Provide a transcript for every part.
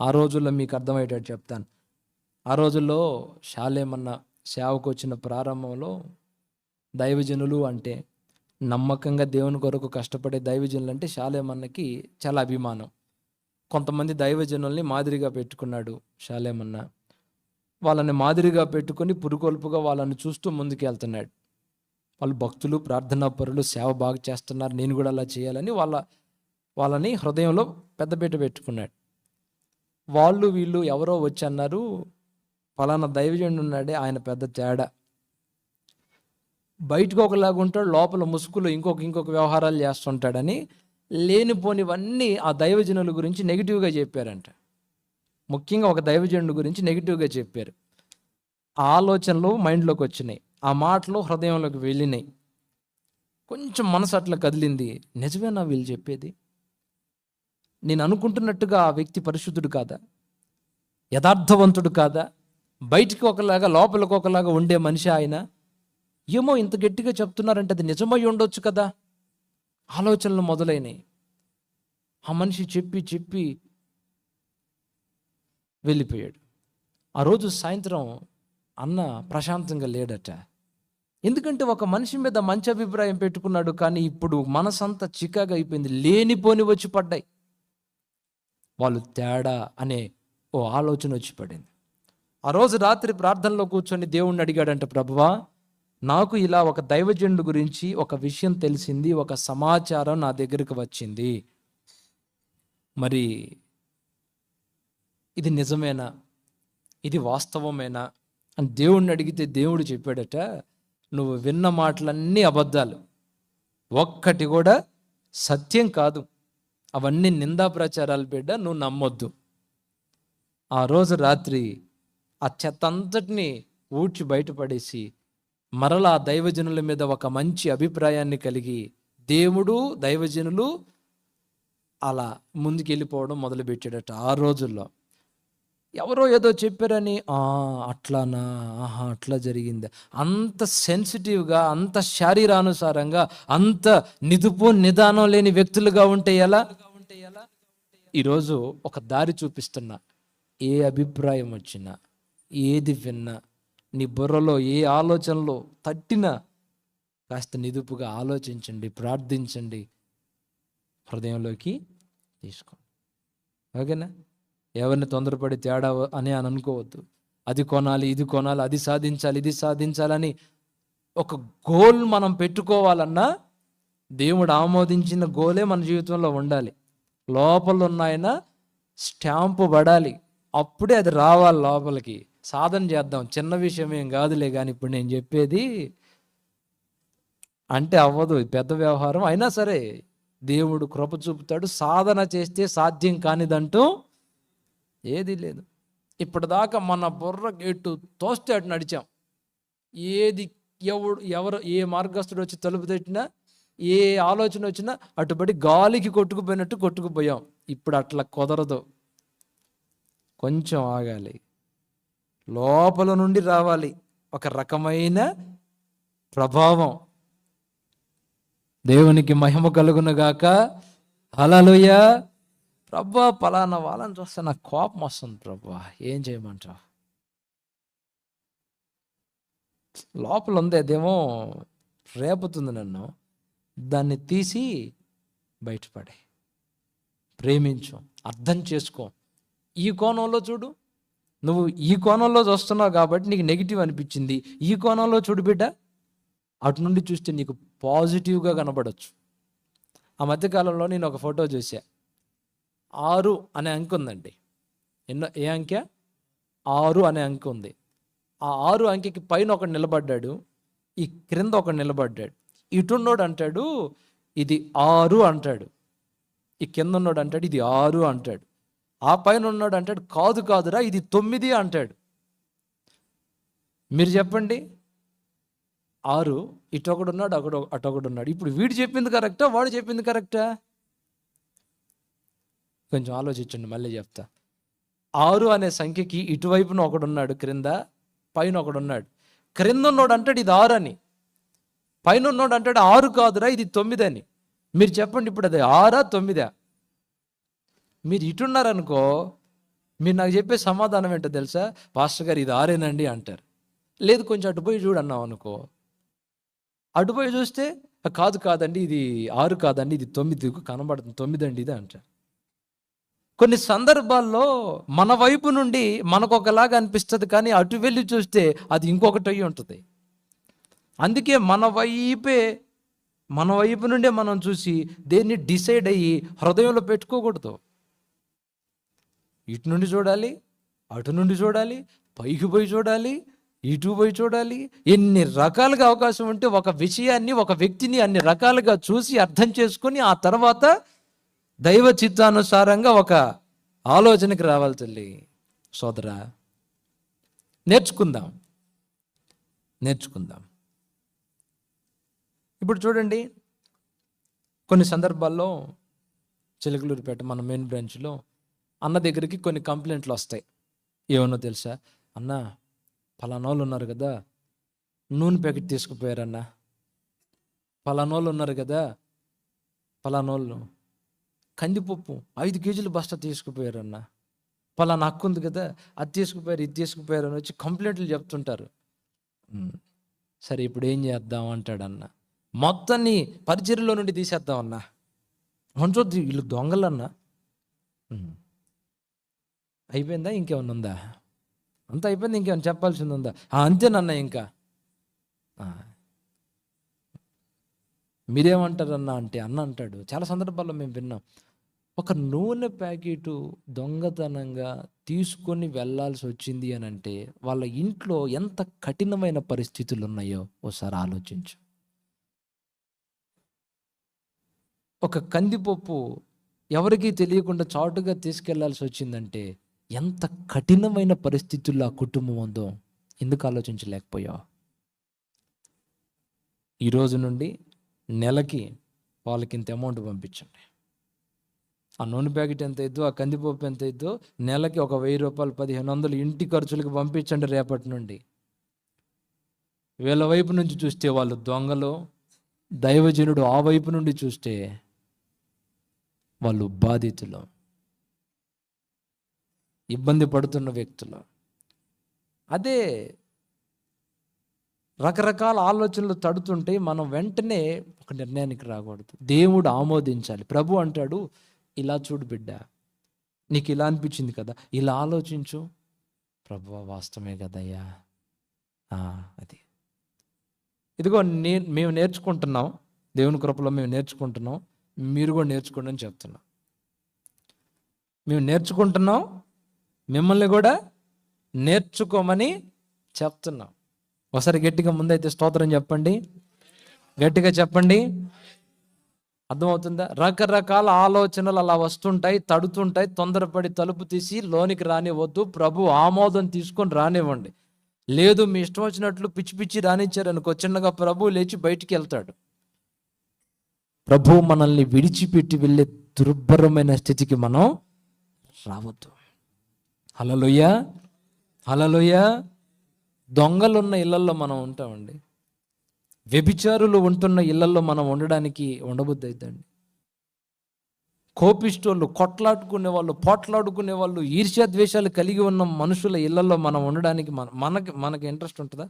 ఆ రోజుల్లో మీకు అర్థమయ్యేటట్టు చెప్తాను. ఆ రోజుల్లో శాలేమన్న సేవకు వచ్చిన ప్రారంభంలో దైవజనులు అంటే నమ్మకంగా దేవుని కొరకు కష్టపడే దైవజనులు అంటే శాలేమన్నకి చాలా అభిమానం. కొంతమంది దైవజనుల్ని మాదిరిగా పెట్టుకున్నాడు శాలేమన్న వాళ్ళని మాదిరిగా పెట్టుకొని పురుకొల్పుగా వాళ్ళని చూస్తూ ముందుకు వెళ్తున్నాడు వాళ్ళు భక్తులు ప్రార్థనా పరులు సేవ బాగా చేస్తున్నారు నేను కూడా అలా చేయాలని వాళ్ళ వాళ్ళని హృదయంలో పెద్దపీట పెట్టుకున్నాడు. వాళ్ళు వీళ్ళు ఎవరో వచ్చి అన్నారు ఫలానా దైవజనుడు ఉన్నాడే ఆయన పెద్ద తేడా. బయటకు ఒకలాగా ఉంటాడు లోపల ముసుగులో ఇంకొక ఇంకొక వ్యవహారాలు చేస్తుంటాడని లేనిపోనివన్నీ ఆ దైవజనుల గురించి నెగిటివ్గా చెప్పారంట. ముఖ్యంగా ఒక దైవజనుడి గురించి నెగిటివ్గా చెప్పారు. ఆ ఆలోచనలు మైండ్లోకి వచ్చినాయి ఆ మాటలు హృదయంలోకి వెళ్ళినాయి. కొంచెం మనసు అట్లా కదిలింది నిజమేనా వీళ్ళు చెప్పేది? నేను అనుకుంటున్నట్టుగా ఆ వ్యక్తి పరిశుద్ధుడు కాదా? యథార్థవంతుడు కాదా? బయటికి ఒకలాగా లోపలికి ఒకలాగా ఉండే మనిషి ఆయన? ఏమో ఇంత గట్టిగా చెప్తున్నారంటే అది నిజమై ఉండొచ్చు కదా? ఆలోచనలు మొదలైనవి ఆ మనిషి చెప్పి చెప్పి వెళ్ళిపోయాడు. ఆ రోజు సాయంత్రం అన్న ప్రశాంతంగా లేడట. ఎందుకంటే ఒక మనిషి మీద మంచి అభిప్రాయం పెట్టుకున్నాడు కానీ ఇప్పుడు మనసంతా చికాగా అయిపోయింది లేనిపోని వచ్చి పడ్డాయి. వాళ్ళు తేడా అనే ఓ ఆలోచన వచ్చి పడింది. ఆ రోజు రాత్రి ప్రార్థనలో కూర్చొని దేవుణ్ణి అడిగాడంట ప్రభువా నాకు ఇలా ఒక దైవజనుడు గురించి ఒక విషయం తెలిసింది ఒక సమాచారం నా దగ్గరికి వచ్చింది. మరి ఇది నిజమేనా? ఇది వాస్తవమేనా? అని దేవుణ్ణి అడిగితే దేవుడు చెప్పాడట నువ్వు విన్న మాటలన్నీ అబద్ధాలు. ఒక్కటి కూడా సత్యం కాదు. అవన్నీ నిందా ప్రచారాలు బిడ్డ నువ్వు నమ్మొద్దు. ఆ రోజు రాత్రి ఆ చెత్త అంతటిని ఊడ్చి బయటపడేసి మరలా ఆ దైవజనుల మీద ఒక మంచి అభిప్రాయాన్ని కలిగి దేవుడు దైవజనులు అలా ముందుకెళ్ళిపోవడం మొదలుపెట్టాడట ఆ రోజుల్లో. ఎవరో ఏదో చెప్పారని "ఆ, అట్లానా? ఆహా అట్లా జరిగింది? అంత సెన్సిటివ్గా అంత శారీరానుసారంగా అంత నిదుపు నిదానం లేని వ్యక్తులుగా ఉంటే ఎలా? ఈరోజు ఒక దారి చూపిస్తున్నా ఏ అభిప్రాయం వచ్చినా ఏది విన్నా నీ బుర్రలో ఏ ఆలోచనలో తట్టినా కాస్త నిదుపుగా ఆలోచించండి ప్రార్థించండి. హృదయంలోకి తీసుకోండి. ఓకేనా? ఎవరిని తొందరపడి తేడా అని అని అనుకోవద్దు. అది కొనాలి ఇది కొనాలి అది సాధించాలి ఇది సాధించాలని ఒక గోల్ మనం పెట్టుకోవాలన్నా దేవుడు ఆమోదించిన గోలే మన జీవితంలో ఉండాలి. లోపల ఉన్న ఆయన స్టాంపు పడాలి. అప్పుడే అది రావాలి లోపలికి. సాధన చేద్దాం. చిన్న విషయం ఏం కాదులే కానీ ఇప్పుడు నేను చెప్పేది అంటే అవ్వదు. పెద్ద వ్యవహారం. అయినా సరే దేవుడు కృప చూపుతాడు. సాధన చేస్తే సాధ్యం కానిదంటూ ఏది లేదు. ఇప్పటిదాకా మన బుర్ర ఎటు తోస్తే అటు నడిచాం. ఏది ఎవడు ఎవరు ఏ మార్గస్థుడు వచ్చి తలుపు తెట్టినా ఏ ఆలోచన వచ్చినా అటుబడి గాలికి కొట్టుకుపోయినట్టు కొట్టుకుపోయాం. ఇప్పుడు అట్లా కుదరదు. కొంచెం ఆగాలి. లోపల నుండి రావాలి. ఒక రకమైన ప్రభావం. దేవునికి మహిమ కలుగునుగాక హలలుయ ప్రభా పలానా వాళ్ళని చూస్తే నాకు కోపం వస్తుంది ప్రభా. ఏం చేయమంటావు? లోపల ఉంది అదేమో రేపుతుంది నన్ను. దాన్ని తీసి బయటపడే. ప్రేమించు అర్థం చేసుకో. ఈ కోణంలో చూడు. నువ్వు ఈ కోణంలో చూస్తున్నావు కాబట్టి నీకు నెగిటివ్ అనిపించింది. ఈ కోణంలో చూడు బిడ్డ. అటు నుండి చూస్తే నీకు పాజిటివ్గా కనబడచ్చు. ఆ మధ్యకాలంలో నేను ఒక ఫోటో చూసా ఆరు అనే అంక ఉందండి. ఎన్నో ఏ అంకె? ఆరు అనే అంక ఉంది. ఆ ఆరు అంకెకి పైన ఒకడు నిలబడ్డాడు. ఈ క్రింద ఒకడు నిలబడ్డాడు. ఇటున్నోడు అంటాడు ఇది ఆరు అంటాడు. ఈ కింద ఉన్నాడు అంటాడు ఇది ఆరు అంటాడు. ఆ పైన ఉన్నాడు అంటాడు కాదు కాదురా ఇది తొమ్మిది అంటాడు. మీరు చెప్పండి. ఆరు ఇటు ఉన్నాడు అక్కడ అటు ఉన్నాడు. ఇప్పుడు వీడు చెప్పింది కరెక్టా వాడు చెప్పింది కరెక్టా? కొంచెం ఆలోచించండి మళ్ళీ చెప్తా. ఆరు అనే సంఖ్యకి ఇటువైపున ఒకడున్నాడు క్రింద పైన ఒకడున్నాడు క్రింద ఉన్నాడు అంటాడు ఇది ఆరు అని. పైన ఉన్నాడు అంటాడు ఆరు కాదురా ఇది తొమ్మిది అని మీరు చెప్పండి ఇప్పుడు అది ఆరా తొమ్మిదా? మీరు ఇటున్నారనుకో మీరు నాకు చెప్పే సమాధానం ఏంటో తెలుసా? పాస్టర్ గారు ఇది ఆరేనండి అంటారు. లేదు కొంచెం అటు పోయి చూడు అన్నాం అనుకో. అటు పోయి చూస్తే కాదు కాదండి ఇది ఆరు కాదండి ఇది తొమ్మిది కనబడుతుంది తొమ్మిది అండి ఇది అంటారు. కొన్ని సందర్భాల్లో మన వైపు నుండి మనకు ఒకలాగా అనిపిస్తుంది కానీ అటు వెళ్ళి చూస్తే అది ఇంకొకటి అయి ఉంటుంది. అందుకే మన వైపే మన వైపు నుండే మనం చూసి దేన్ని డిసైడ్ అయ్యి హృదయంలో పెట్టుకోకూడదు. ఇటు నుండి చూడాలి అటు నుండి చూడాలి పైకి పోయి చూడాలి ఇటు పోయి చూడాలి. ఎన్ని రకాలుగా అవకాశం ఉంటే ఒక విషయాన్ని ఒక వ్యక్తిని అన్ని రకాలుగా చూసి అర్థం చేసుకొని ఆ తర్వాత దైవ చిత్తానుసారంగా ఒక ఆలోచనకి రావాలి తల్లి. సోదరా నేర్చుకుందాం. నేర్చుకుందాం. ఇప్పుడు చూడండి కొన్ని సందర్భాల్లో చిలకలూరుపేట మన మెయిన్ బ్రాంచ్లో అన్న దగ్గరికి కొన్ని కంప్లైంట్లు వస్తాయి. ఏమన్నా తెలుసా? అన్న పలానోళ్ళు వాళ్ళు ఉన్నారు కదా నూనె ప్యాకెట్ తీసుకుపోయారన్న. పలానోళ్ళు ఉన్నారు కదా పలానోళ్ళు కందిపప్పు ఐదు కేజీలు బస్తా తీసుకుపోయారన్న. పలానా హక్కు ఉంది కదా అది తీసుకుపోయారు ఇది తీసుకుపోయారు అని వచ్చి కంప్లైంట్లు చెప్తుంటారు. సరే ఇప్పుడు ఏం చేద్దాం అంటాడన్నా. మొత్తాన్ని పరిచర్లో నుండి తీసేద్దాం అన్న. ఉంచొద్దు వీళ్ళు దొంగలన్నా. "ఉమ్, అయిపోయిందా? ఇంకేమన్నా ఉందా? అంతా అయిపోయింది ఇంకేమైనా చెప్పాల్సింది ఉందా? "ఆ, అంతేనన్నా ఇంకా. మీరేమంటారన్నా అంటే అన్న అంటాడు. చాలా సందర్భాల్లో మేము విన్నాం. ఒక నూనె ప్యాకెట్ దొంగతనంగా తీసుకొని వెళ్ళాల్సి వచ్చింది అని అంటే వాళ్ళ ఇంట్లో ఎంత కఠినమైన పరిస్థితులు ఉన్నాయో ఒకసారి ఆలోచించు. ఒక కందిపప్పు ఎవరికీ తెలియకుండా చాటుగా తీసుకెళ్ళాల్సి వచ్చిందంటే ఎంత కఠినమైన పరిస్థితుల్లో ఆ కుటుంబం ఉందో ఎందుకు ఆలోచించలేకపోయావు ఈరోజు నుండి నెలకి వాళ్ళకి ఇంత అమౌంట్ పంపించండి. ఆ నూనె ప్యాకెట్ ఎంత ఇద్దో ఆ కందిపప్పు ఎంత ఇద్దో నెలకి ఒక వెయ్యి రూపాయలు పదిహేను వందలు ఇంటి ఖర్చులకు పంపించండి రేపటి నుండి. వీళ్ళ వైపు నుంచి చూస్తే వాళ్ళు దొంగలు దైవజనుడు ఆ వైపు నుండి చూస్తే వాళ్ళు బాధితులు. ఇబ్బంది పడుతున్న వ్యక్తులు. అదే రకరకాల ఆలోచనలు తడుతుంటే మనం వెంటనే ఒక నిర్ణయానికి రాకూడదు. దేవుడు ఆమోదించాలి. ప్రభు అంటాడు ఇలా చూడు బిడ్డ నీకు ఇలా అనిపించింది కదా ఇలా ఆలోచించు. ప్రభు వాస్తవమే కదయ్యా. అది. ఇదిగో నే మేము నేర్చుకుంటున్నాం దేవుని కృపలో మేము నేర్చుకుంటున్నాం. మీరు కూడా నేర్చుకోండి అని చెప్తున్నా. మేము నేర్చుకుంటున్నాం మిమ్మల్ని కూడా నేర్చుకోమని చెప్తున్నాం. ఒకసారి గట్టిగా ముందైతే స్తోత్రం చెప్పండి. గట్టిగా చెప్పండి. అర్థమవుతుందా? రకరకాల ఆలోచనలు అలా వస్తుంటాయి తడుతుంటాయి తొందరపడి తలుపు తీసి లోనికి రానివ్వద్దు. ప్రభు ఆమోదం తీసుకొని రానివ్వండి. లేదు మీ ఇష్టం వచ్చినట్లు పిచ్చి పిచ్చి రానిచ్చారనుకో చిన్నగా ప్రభు లేచి బయటికి వెళ్తాడు. ప్రభు మనల్ని విడిచిపెట్టి వెళ్ళే దుర్భరమైన స్థితికి మనం రావద్దు. హలలోయ హలలోయ దొంగలున్న ఇళ్ళల్లో మనం ఉంటామండి. వ్యభిచారులు ఉంటున్న ఇళ్ళల్లో మనం ఉండడానికి ఉండబుద్ధి అవుతుంది కోపిష్టోళ్ళు కొట్లాడుకునే వాళ్ళు పోట్లాడుకునే వాళ్ళు ఈర్ష్యా ద్వేషాలు కలిగి ఉన్న మనుషుల ఇళ్ళలో మనం ఉండడానికి మన మనకి మనకి ఇంట్రెస్ట్ ఉంటుందా?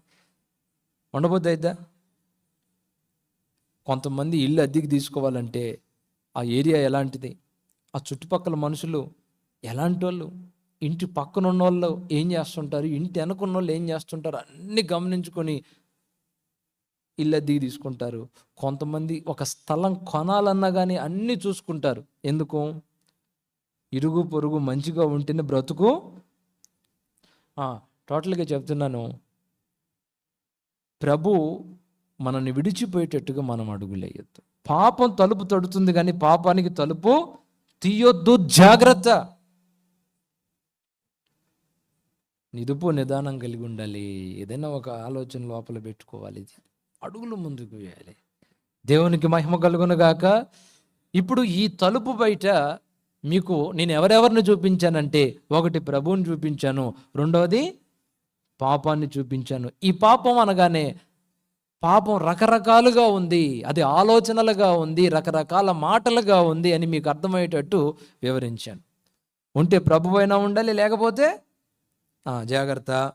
ఉండబుద్ధి అయిద్దా కొంతమంది ఇల్లు అద్దెకి తీసుకోవాలంటే ఆ ఏరియా ఎలాంటిది? ఆ చుట్టుపక్కల మనుషులు ఎలాంటి వాళ్ళు ఇంటి పక్కన ఉన్న వాళ్ళు ఏం చేస్తుంటారు? ఇంటి వెనకున్న వాళ్ళు ఏం చేస్తుంటారు? అన్ని గమనించుకొని ఇల్లు అద్దెకి తీసుకుంటారు. కొంతమంది ఒక స్థలం కొనాలన్నా కానీ అన్నీ చూసుకుంటారు. ఎందుకు? ఇరుగు పొరుగు మంచిగా ఉంటేనే బ్రతుకు. టోటల్గా చెప్తున్నాను. ప్రభు మనల్ని విడిచిపోయేటట్టుగా మనం అడుగులేయొద్దు. పాపం తలుపు తడుతుంది కానీ పాపానికి తలుపు తీయొద్దు. జాగ్రత్త. నిదుపు నిదానం కలిగి ఉండాలి. ఏదైనా ఒక ఆలోచన లోపల పెట్టుకోవాలి. అడుగులు ముందుకు వేయాలి. దేవునికి మహిమ కలుగునగాక ఇప్పుడు ఈ తలుపు బయట మీకు నేను ఎవరెవరిని చూపించానంటే ఒకటి ప్రభువుని చూపించాను. రెండవది పాపాన్ని చూపించాను. ఈ పాపం అనగానే పాపం రకరకాలుగా ఉంది అది ఆలోచనలుగా ఉంది రకరకాల మాటలుగా ఉంది అని మీకు అర్థమయ్యేటట్టు వివరించాను. ఉంటే ప్రభు అయినా ఉండాలి లేకపోతే? జాగ్రత్త.